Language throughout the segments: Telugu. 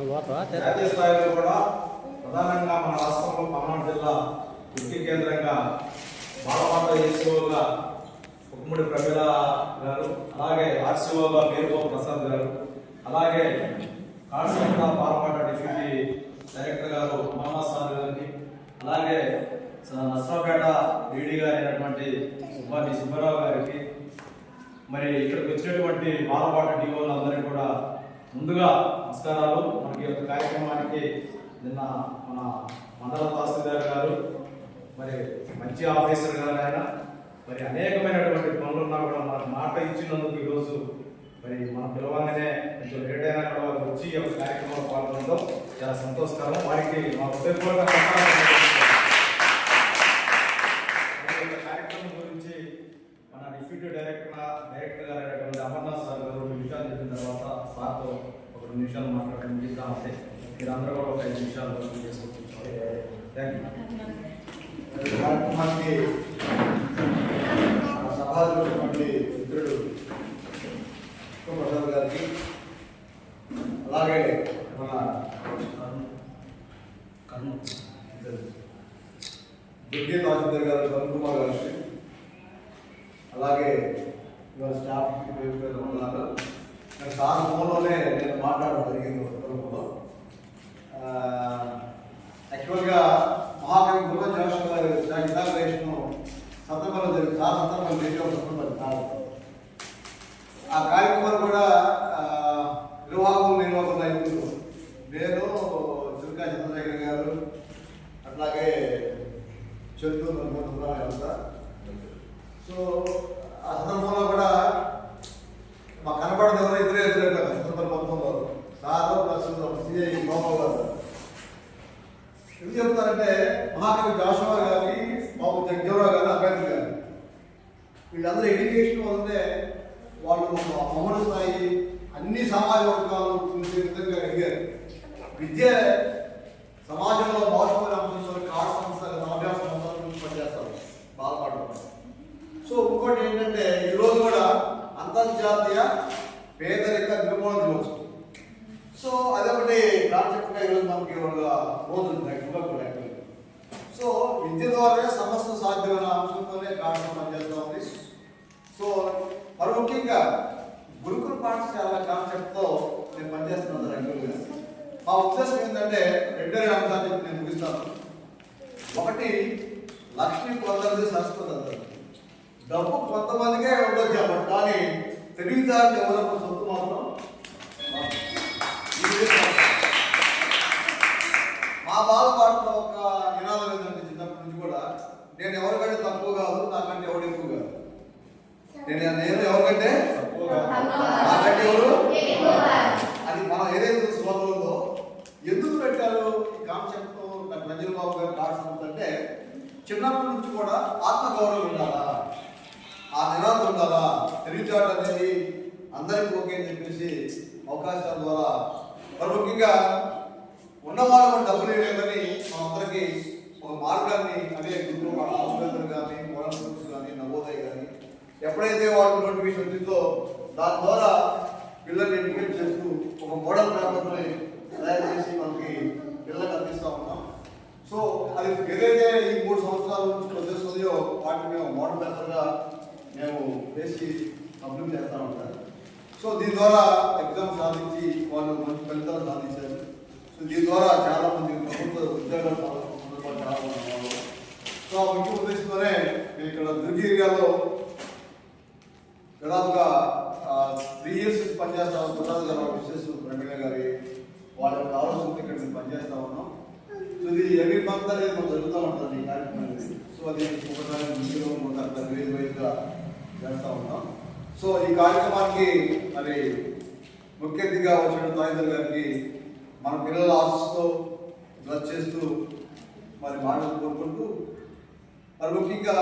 జాతీయ స్థాయిలో కూడా ప్రధానంగా మన రాష్ట్రంలో పల్నాడు జిల్లా వృత్తి కేంద్రంగా బాలపాట ఎస్ఓగా ఉమ్మడి ప్రమిళ గారు అలాగే ఆర్సీఓగా పేరుగో ప్రసాద్ గారు అలాగే కాన్సెప్ట్ బాలపాట డిప్యూటీ డైరెక్టర్ గారు మహమ్మద్ సార్ గారిని అలాగే స- నర్సరావుపేట డీడీ గారు అయినటువంటి సుబ్బాని సుబ్బారావు గారికి మరి ఇక్కడికి వచ్చినటువంటి బాలపాట డిఓలు అందరికీ కూడా ముందుగా నమస్కారాలు. మనకి ఈ యొక్క కార్యక్రమానికి నిన్న మన మండల తహసీల్దార్ గారు మరి మంచి ఆఫీసర్ గారు ఆయన మరి అనేకమైనటువంటి పనులు ఉన్నా కూడా మనకు మాట ఇచ్చినందుకు ఈరోజు మరి మనం పిలవగానే కొంచెం లేట్ అయినా కూడా వచ్చి ఈ యొక్క కార్యక్రమంలో పాల్గొనడం చాలా సంతోషకరం. వారికి మా హృదయపూర్వక ధన్యవాదాలు ఈ యొక్క కార్యక్రమం గురించి మన డిప్యూటీ డైరెక్టర్ డైరెక్టర్ గారు అయినటువంటి అమర్నాథ్ సార్ గారు రెండు నిమిషాలు చెప్పిన తర్వాత సార్తో ఒక రెండు నిమిషాలు మాట్లాడడం ముగిద్దాం అంటే మీరందరూ కూడా ఒక ఐదు నిమిషాలు చేసుకుంటున్నారు థ్యాంక్ యూ ఈ కార్యక్రమానికి మన సభలో ఉన్నటువంటి మిత్రుడు ప్రసాద్ గారికి అలాగే మన దుర్గే తహసీల్దార్ గారు కరుణ్ కుమార్ గారికి అలాగే ఇవాళ స్టాఫ్ ఉన్నారు నేను సార్ ఫోన్లోనే నేను మాట్లాడడం జరిగింది సందర్భంలో యాక్చువల్గా మహాకవి గురువ జోష్ గారి ఇనాగ్రేషన్ సందర్భంలో జరిగింది. ఆ సందర్భంలో జరిగే ఒక సందర్భం కాదు. ఆ కార్యక్రమాలు కూడా నిర్వాహకులు నిర్వాహకులు ఐదుగురు. నేను దుర్గా చంద్రశేఖర్ గారు అట్లాగే చెట్టు అంతా సో ఆ సందర్భంలో కూడా మాకు కనపడదు ఎవరో ఇద్దరే ఇద్దరే కదా సందర్భంలో మొత్తంలో ప్లస్ సిఐ మోహన్ గారు. ఎందుకు చెప్తారంటే మహాకవి జాషువా గారి బాబు జగ్జవరావు గారు అంబేద్కర్ గారు. వీళ్ళందరూ ఎడ్యుకేషన్ వల్లనే వాళ్ళు మౌన స్థాయి అన్ని సమాజ వర్గాలు చూసే విధంగా అడిగారు. విద్య సమాజంలో మౌలికమైన అంశాలు కాడ సంస్థ నలభై సంవత్సరాల నుంచి పనిచేస్తారు బాధపడతారు సో ఇంకోటి ఏంటంటే ఈరోజు కూడా అంతర్జాతీయ పేదరిక నిర్మూలన దినోత్సవం సో అదొకటి కాన్సెప్ట్గా ఈరోజు మనకి బోధన రోజు కూడా సో విద్య ద్వారా సమస్త సాధ్యమైన అంశంతోనే కారణం పనిచేస్తూ ఉంది సో మరి ముఖ్యంగా గురుకుల పాఠశాల కాన్సెప్ట్తో నేను పనిచేస్తున్నాను రెగ్యులర్గా. మా ఉద్దేశం ఏంటంటే రెండో అంశాన్ని నేను ముగిస్తాను. ఒకటి లక్ష్మి కొందరిది సరస్వతి డబ్బు కొంతమందికే ఉండొచ్చు కానీ తెలివితేటలు ఎవరో సొత్తు మాత్రం మా బాలపాటలో ఒక నినాదం ఏంటంటే చిన్నప్పటి నుంచి కూడా నేను ఎవరికంటే తక్కువ కాదు నాకంటే ఎవరు ఎక్కువ కాదు. నేను నేను ఎవరికంటే నాకంటే ఎవరు అది మనం ఏదైతే స్లోగన్ ఎందుకు పెట్టారు ఈ కాన్సెప్ట్ రంజన్ బాబు గారు కాన్సెప్ట్ అంటే చిన్నప్పటి నుంచి కూడా ఆత్మగౌరవం ఉండాలా? ఆ నినాదం ఉండాలా? తెలివితేట అనేది అందరికీ ఓకే అని చెప్పేసి అవకాశాల ద్వారా మరి ముఖ్యంగా ఉన్నవాళ్ళు కూడా డబ్బులు లేదని మనందరికీ ఒక మార్గాన్ని అదే గురువు మన హాస్పిటల్ కానీ మోడల్ కానీ నవోదయ కానీ ఎప్పుడైతే వాళ్ళు నోటిఫికేషన్ వచ్చిందో దాని ద్వారా పిల్లల్ని ఎడ్యుకేట్ చేస్తూ ఒక మోడల్ పేపర్ని తయారు చేసి మనకి పిల్లలకు అందిస్తూ ఉన్నాం. సో అది ఏదైతే ఈ మూడు సంవత్సరాల నుంచి పనిచేస్తుందో వాటిని మేము మోడల్ పేపర్గా మేము వేసి కంప్లీట్ చేస్తా ఉంటాం సో దీని ద్వారా ఎగ్జామ్ సాధించి వాళ్ళు మంచి ఫలితాలు సాధించారు. దీని ద్వారా చాలా మంది ప్రభుత్వ ఉద్యోగాలు చాలా మంది ఉన్నారు. సో ఆ ముఖ్య ఉద్దేశంతోనే నేను ఇక్కడ దుర్గి ఏరియాలో దాదాపుగా త్రీ ఇయర్స్ పనిచేస్తా ప్రసాద్ గారు విశేష ప్రమీణ గారి వాళ్ళ యొక్క ఆలోచనతో ఇక్కడ మేము పనిచేస్తా ఉన్నాం సో ఇది ఎవ్రీ మంత్ అనేది మనం జరుగుతూ ఉంటుంది ఈ కార్యక్రమం అనేది. సో అది ఒకసారి ముందులో ఒకసారి వేరు వేరుగా చేస్తూ ఉన్నాం సో ఈ కార్యక్రమానికి మరి ముఖ్య అతిథిగా వచ్చిన తాయిదర్ గారికి మన పిల్లల ఆశతో బ్లడ్ చేస్తూ మరి మాటలు కోరుకుంటూ మరి ముఖ్యంగా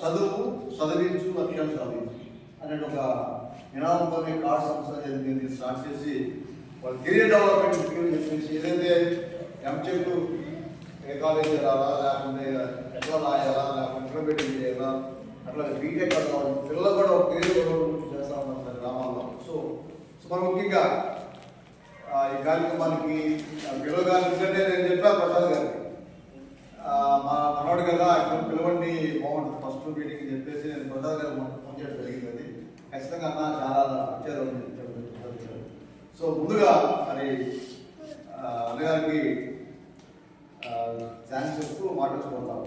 చదువు చదివించు లక్ష్యాలు సాధించు అనే ఒక నినాదంతోనే కార్డ్ సంస్థ దీన్ని స్టార్ట్ చేసి వాళ్ళ కెరీర్ డెవలప్మెంట్ చెప్పేసి ఏదైతే ఎంచెక్ ఏ కాలేజ్ వెళ్ళాలా లేకుంటే ఎట్లా రాయాలా లేకుంటే ఇంటర్మీడియట్ చేయాలా అట్లా బీటెక్ కావాలి పిల్లలు కూడా ఒక కెరీర్ డెవలప్మెంట్ చేస్తా ఉన్నారు సార్ గ్రామాల్లో. సో సో మరి ముఖ్యంగా ఆ, మనకి కార్యక్రమానికి పిలవగాలి ఎందుకంటే నేను చెప్పా ప్రసాద్ గారికి. మా మనవాడు కదా అక్కడ పిలవండి బాగుంటుంది ఫస్ట్ మీటింగ్ చెప్పేసి నేను ప్రసాద్ గారు ఫోన్ చేయడం జరిగింది అది. ఖచ్చితంగా అన్న చాలా వచ్చారు సో ముందుగా మరి అన్నగారికి థ్యాంక్స్ చెప్తూ మాట్లాడుకుంటాం